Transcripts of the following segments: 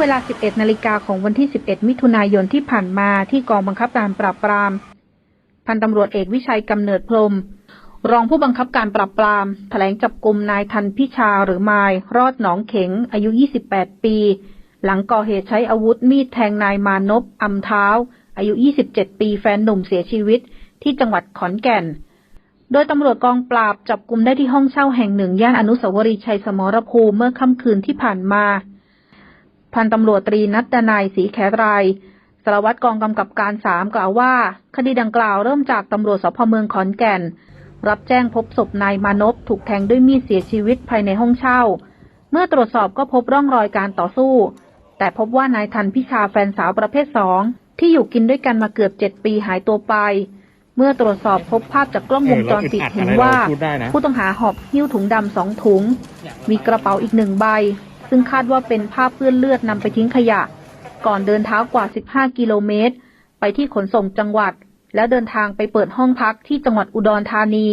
เวลา 11 นาฬิกาของวันที่ 11 มิถุนายนที่ผ่านมาที่กองบังคับการปราบปราม พันตำรวจเอกวิชัยกำเนิดพรม รองผู้บังคับการปราบปราม แถลงจับกลุ่มนายทันพิชาหรือมาย รอดหนองเข็ง อายุ 28 ปี หลังก่อเหตุใช้อาวุธมีดแทงนายมานพอำเท้า อายุ 27 ปีแฟนหนุ่มเสียชีวิต ที่จังหวัดขอนแก่น โดยตำรวจกองปราบจับกลุ่มได้ที่ห้องเช่าแห่งหนึ่งย่านอนุสาวรีย์ชัยสมรภูมิเมื่อค่ำคืนที่ผ่านมา พันตำรวจตรีนัดดนายศรีแขไรสารวัตรกองกำกับการสามกล่าวว่า คดีดังกล่าวเริ่มจากตำรวจสพเมืองขอนแก่น รับแจ้งพบศพนายมานพถูกแทงด้วยมีดเสียชีวิตภายในห้องเช่า เมื่อตรวจสอบก็พบร่องรอยการต่อสู้ แต่พบว่านายทันพิชาแฟนสาวประเภทสองที่อยู่กินด้วยกันมาเกือบเจ็ดปีหายตัวไป เมื่อตรวจสอบพบภาพจากกล้องวงจรปิดเห็นว่าพูดได้นะผู้ต้องหาหอบหิ้วถุงดำสองถุง มีกระเป๋าอีกหนึ่งใบ ซึ่งคาดว่าเป็นผ้าเปื้อนเลือดนำไปทิ้งขยะ ก่อนเดินเท้ากว่า 15 กิโลเมตร ไปที่ขนส่งจังหวัด แล้วเดินทางไปเปิดห้องพักที่จังหวัดอุดรธานี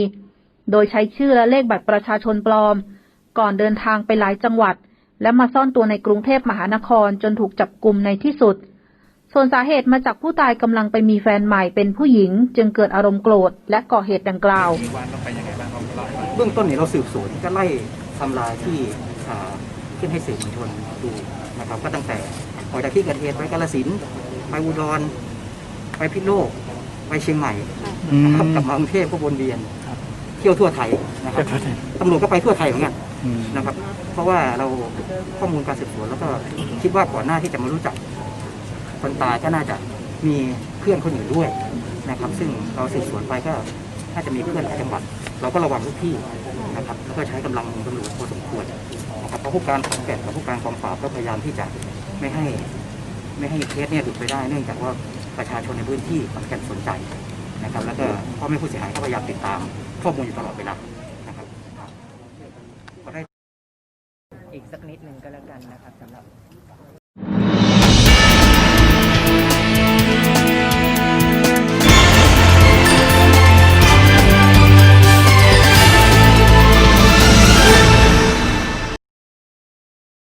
โดยใช้ชื่อและเลขบัตรประชาชนปลอม ก่อนเดินทางไปหลายจังหวัด และมาซ่อนตัวในกรุงเทพมหานครจนถูกจับกลุ่มในที่สุด ส่วนสาเหตุมาจากผู้ตายกำลังไปมีแฟนใหม่เป็นผู้หญิง จึงเกิดอารมณ์โกรธและก่อเหตุดังกล่าว เบื้องต้นเนี่ยเราสืบสวนก็ไล่ทำลายที่อ่า ขึ้นให้สื่อมวลชนดูนะครับก็ตั้งแต่ออกจากที่เกิดเหตุไปกาฬสินธุ์ไปอุดรไปพิษณุโลกไปเชียงใหม่นะครับกลับมากรุงเทพก็วนเวียนเที่ยวทั่วไทยนะครับตำรวจก็ไปทั่วไทยเหมือนกันนะครับ เพราะว่าเราข้อมูลการสืบสวนแล้วก็คิดว่าก่อนหน้าที่จะมารู้จักคนตายก็น่าจะมีเพื่อนคนอื่นด้วยนะครับ ซึ่งเราสืบสวนไปก็น่าจะมีเพื่อนหลายจังหวัด เราก็ระวังทุกที่นะครับแล้วก็ใช้กำลังตำรวจพอสมควรนะครับ เพราะผู้การขอนแก่นกับผู้การกองปราบก็พยายามที่จะไม่ให้ไม่ให้เคสเนี่ยหลุดไปได้ เนื่องจากว่าประชาชนในพื้นที่ขอนแก่นสนใจนะครับ แล้วก็พ่อแม่ผู้เสียหายก็พยายามติดตามข้อมูลอยู่ตลอดเวลานะครับก็ได้อีกสักนิดหนึ่งก็แล้วกันนะครับสำหรับ